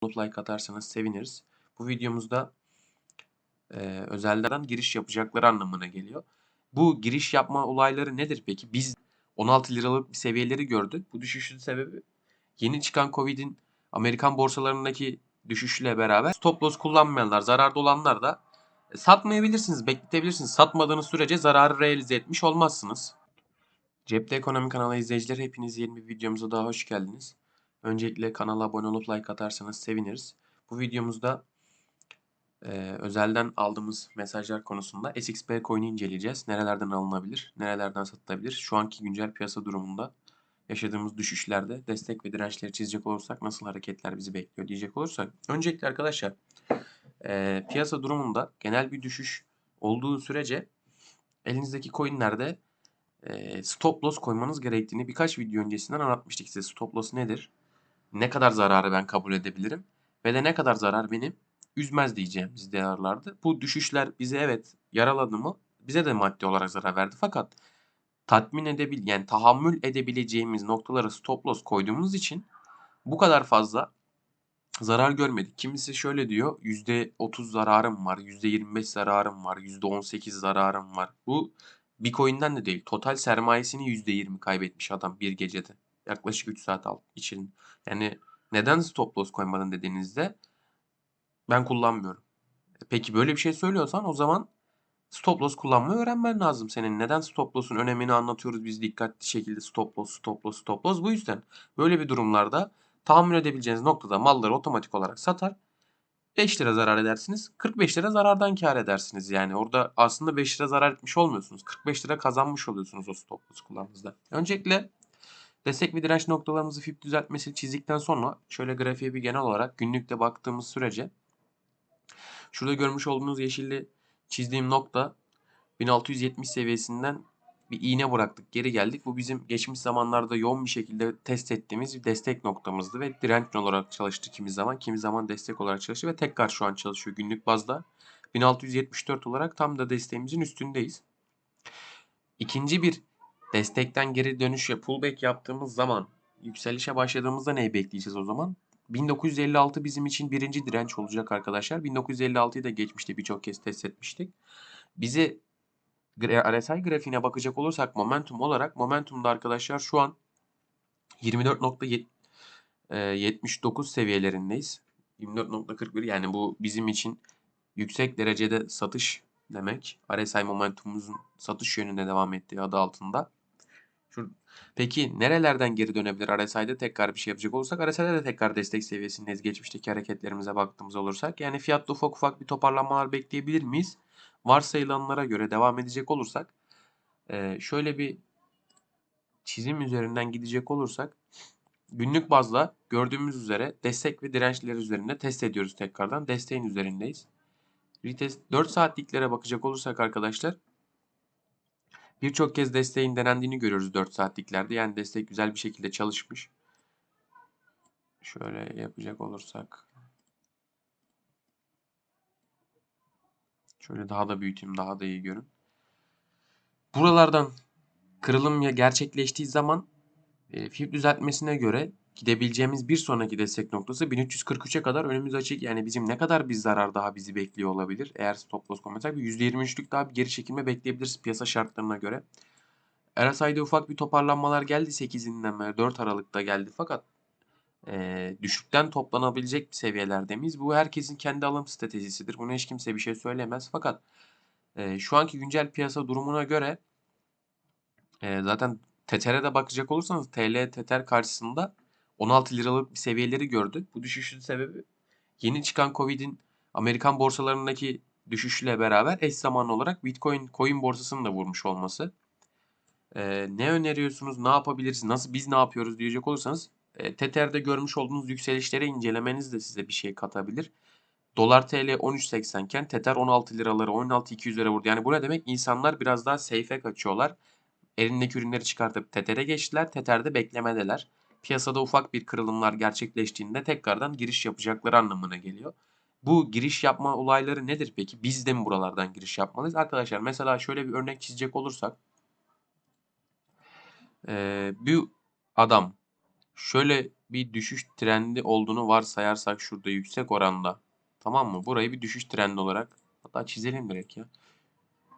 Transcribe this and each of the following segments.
olup like atarsanız seviniriz. Bu videomuzda e, özelden giriş yapacakları anlamına geliyor. Bu giriş yapma olayları nedir peki? Biz 16 liralık bir seviyeleri gördük. Bu düşüşün sebebi yeni çıkan Covid'in Amerikan borsalarındaki düşüşle beraber stop loss kullanmayanlar, zararda olanlar da e, satmayabilirsiniz, bekletebilirsiniz. Satmadığınız sürece zararı realize etmiş olmazsınız. Cepte Ekonomi kanalı izleyicileri hepiniz yeni bir videomuza daha hoş geldiniz. Öncelikle kanala abone olup like atarsanız seviniriz. Bu videomuzda e, özelden aldığımız mesajlar konusunda SXP coin'i inceleyeceğiz. Nerelerden alınabilir, nerelerden satılabilir, şu anki güncel piyasa durumunda yaşadığımız düşüşlerde destek ve dirençleri çizecek olursak nasıl hareketler bizi bekliyor diyecek olursak. Öncelikle arkadaşlar e, piyasa durumunda genel bir düşüş olduğu sürece elinizdeki coinlerde e, stop loss koymanız gerektiğini birkaç video öncesinden anlatmıştık size. Stop loss nedir? Ne kadar zararı ben kabul edebilirim? Ve de ne kadar zarar beni üzmez diyeceğimiz değerlerdi. Bu düşüşler bizi evet yaraladı mı? Bize de maddi olarak zarar verdi. Fakat tatmin edebil yani tahammül edebileceğimiz noktalara stop loss koyduğumuz için bu kadar fazla zarar görmedik. Kimisi şöyle diyor %30 zararım var, %25 zararım var, %18 zararım var. Bu Bitcoin'den de değil. Total sermayesini %20 kaybetmiş adam bir gecede. Yaklaşık 3 saat al için. Yani neden stop loss koymadın dediğinizde ben kullanmıyorum. E Peki böyle bir şey söylüyorsan o zaman stop loss kullanmayı öğrenmen lazım senin. Neden stop loss'un önemini anlatıyoruz biz dikkatli şekilde stop loss, stop loss, stop loss. Bu yüzden böyle bir durumlarda tahammül edebileceğiniz noktada malları otomatik olarak satar. 5 lira zarar edersiniz. 45 lira zarardan kar edersiniz. Yani orada aslında 5 lira zarar etmiş olmuyorsunuz. 45 lira kazanmış oluyorsunuz o stop loss kullandığınızda. Öncelikle destek ve direnç noktalarımızı FIB düzeltmesi çizdikten sonra şöyle grafiğe bir genel olarak günlükte baktığımız sürece şurada görmüş olduğunuz yeşilli çizdiğim nokta 1670 seviyesinden bir iğne bıraktık. Geri geldik. Bu bizim geçmiş zamanlarda yoğun bir şekilde test ettiğimiz bir destek noktamızdı ve direnç olarak çalıştı kimi zaman. Kimi zaman destek olarak çalıştı ve tekrar şu an çalışıyor günlük bazda. 1674 olarak tam da desteğimizin üstündeyiz. İkinci bir destekten geri dönüş ve pullback yaptığımız zaman yükselişe başladığımızda neyi bekleyeceğiz o zaman? 1956 bizim için birinci direnç olacak arkadaşlar. 1956'yı da geçmişte birçok kez test etmiştik. Bizi RSI grafiğine bakacak olursak momentum olarak momentumda arkadaşlar şu an 24.79 seviyelerindeyiz. 24.41 yani bu bizim için yüksek derecede satış demek. RSI momentumumuzun satış yönünde devam ettiği adı altında. Şu, peki nerelerden geri dönebilir RSI'de tekrar bir şey yapacak olursak? RSI'de de tekrar destek seviyesindeyiz geçmişteki hareketlerimize baktığımız olursak. Yani fiyatta ufak ufak bir toparlanmalar bekleyebilir miyiz? Varsayılanlara göre devam edecek olursak şöyle bir çizim üzerinden gidecek olursak günlük bazda gördüğümüz üzere destek ve dirençler üzerinde test ediyoruz tekrardan. Desteğin üzerindeyiz. Retest 4 saatliklere bakacak olursak arkadaşlar birçok kez desteğin denendiğini görüyoruz 4 saatliklerde. Yani destek güzel bir şekilde çalışmış. Şöyle yapacak olursak Şöyle daha da büyüteyim daha da iyi görün. Buralardan kırılım ya gerçekleştiği zaman e, fiyat düzeltmesine göre gidebileceğimiz bir sonraki destek noktası 1343'e kadar önümüz açık. Yani bizim ne kadar bir zarar daha bizi bekliyor olabilir? Eğer stop loss koymasak bir %23'lük daha bir geri çekilme bekleyebiliriz piyasa şartlarına göre. RSI'de ufak bir toparlanmalar geldi 8'inden beri 4 Aralık'ta geldi fakat e, düşükten toplanabilecek bir seviyelerde miyiz? Bu herkesin kendi alım stratejisidir. Buna hiç kimse bir şey söylemez. Fakat e, şu anki güncel piyasa durumuna göre e, zaten Tether'e de bakacak olursanız TL Tether karşısında 16 liralık bir seviyeleri gördü. Bu düşüşün sebebi yeni çıkan Covid'in Amerikan borsalarındaki düşüşle beraber eş zamanlı olarak Bitcoin coin borsasını da vurmuş olması. Ee, ne öneriyorsunuz? Ne yapabiliriz? Nasıl biz ne yapıyoruz diyecek olursanız e, Tether'de görmüş olduğunuz yükselişleri incelemeniz de size bir şey katabilir. Dolar TL 13.80 iken Tether 16 liraları 16.200 lira vurdu. Yani bu ne demek? İnsanlar biraz daha safe'e kaçıyorlar. Elindeki ürünleri çıkartıp Tether'e geçtiler. Tether'de beklemedeler. Piyasada ufak bir kırılımlar gerçekleştiğinde tekrardan giriş yapacakları anlamına geliyor. Bu giriş yapma olayları nedir peki? Biz de mi buralardan giriş yapmalıyız? Arkadaşlar mesela şöyle bir örnek çizecek olursak. Ee, bir adam şöyle bir düşüş trendi olduğunu varsayarsak şurada yüksek oranda. Tamam mı? Burayı bir düşüş trendi olarak hatta çizelim direkt ya.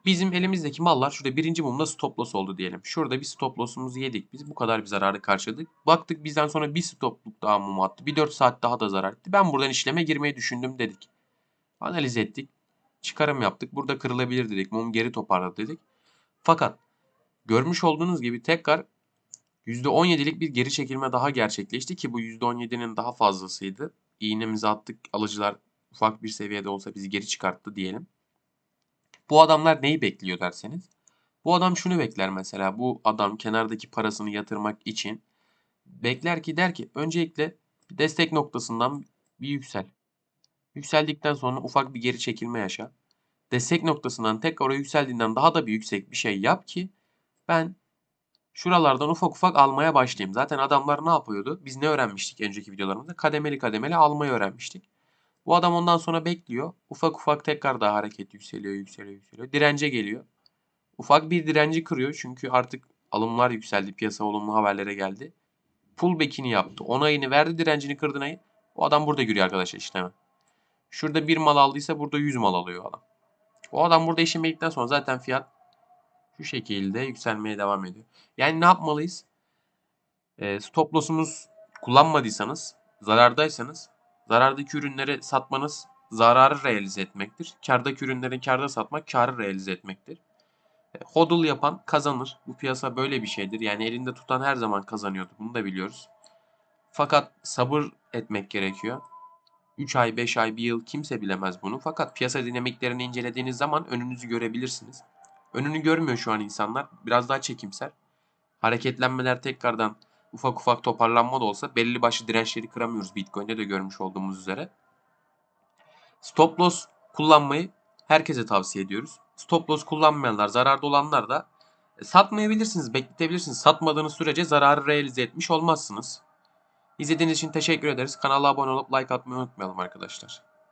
Bizim elimizdeki mallar şurada birinci mumda stop loss oldu diyelim. Şurada bir stop loss'umuzu yedik. Biz bu kadar bir zararı karşıladık. Baktık bizden sonra bir stopluk daha mum attı. Bir 4 saat daha da zarar etti. Ben buradan işleme girmeyi düşündüm dedik. Analiz ettik. Çıkarım yaptık. Burada kırılabilir dedik. Mum geri toparladı dedik. Fakat görmüş olduğunuz gibi tekrar %17'lik bir geri çekilme daha gerçekleşti ki bu %17'nin daha fazlasıydı. İğnemizi attık. Alıcılar ufak bir seviyede olsa bizi geri çıkarttı diyelim. Bu adamlar neyi bekliyor derseniz. Bu adam şunu bekler mesela. Bu adam kenardaki parasını yatırmak için bekler ki der ki öncelikle destek noktasından bir yüksel. Yükseldikten sonra ufak bir geri çekilme yaşa. Destek noktasından tekrar o yükseldiğinden daha da bir yüksek bir şey yap ki ben şuralardan ufak ufak almaya başlayayım. Zaten adamlar ne yapıyordu? Biz ne öğrenmiştik önceki videolarımızda? Kademeli kademeli almayı öğrenmiştik. Bu adam ondan sonra bekliyor. Ufak ufak tekrar daha hareket yükseliyor, yükseliyor, yükseliyor. Dirence geliyor. Ufak bir direnci kırıyor çünkü artık alımlar yükseldi. Piyasa olumlu haberlere geldi. Pullback'ini yaptı. Onayını verdi direncini kırdığını. O adam burada giriyor arkadaşlar işleme. Şurada bir mal aldıysa burada 100 mal alıyor adam. O adam burada işlem yedikten sonra zaten fiyat şu şekilde yükselmeye devam ediyor. Yani ne yapmalıyız? E, stop loss'umuz kullanmadıysanız, zarardaysanız zarardaki ürünleri satmanız zararı realize etmektir. Kardaki ürünleri karda satmak karı realize etmektir. E, hodl yapan kazanır. Bu piyasa böyle bir şeydir. Yani elinde tutan her zaman kazanıyordu. Bunu da biliyoruz. Fakat sabır etmek gerekiyor. 3 ay, 5 ay, 1 yıl kimse bilemez bunu. Fakat piyasa dinamiklerini incelediğiniz zaman önünüzü görebilirsiniz. Önünü görmüyor şu an insanlar. Biraz daha çekimser. Hareketlenmeler tekrardan ufak ufak toparlanma da olsa belli başlı dirençleri kıramıyoruz Bitcoin'de de görmüş olduğumuz üzere. Stop loss kullanmayı herkese tavsiye ediyoruz. Stop loss kullanmayanlar, zararda olanlar da e, satmayabilirsiniz, bekletebilirsiniz. Satmadığınız sürece zararı realize etmiş olmazsınız. İzlediğiniz için teşekkür ederiz. Kanala abone olup like atmayı unutmayalım arkadaşlar.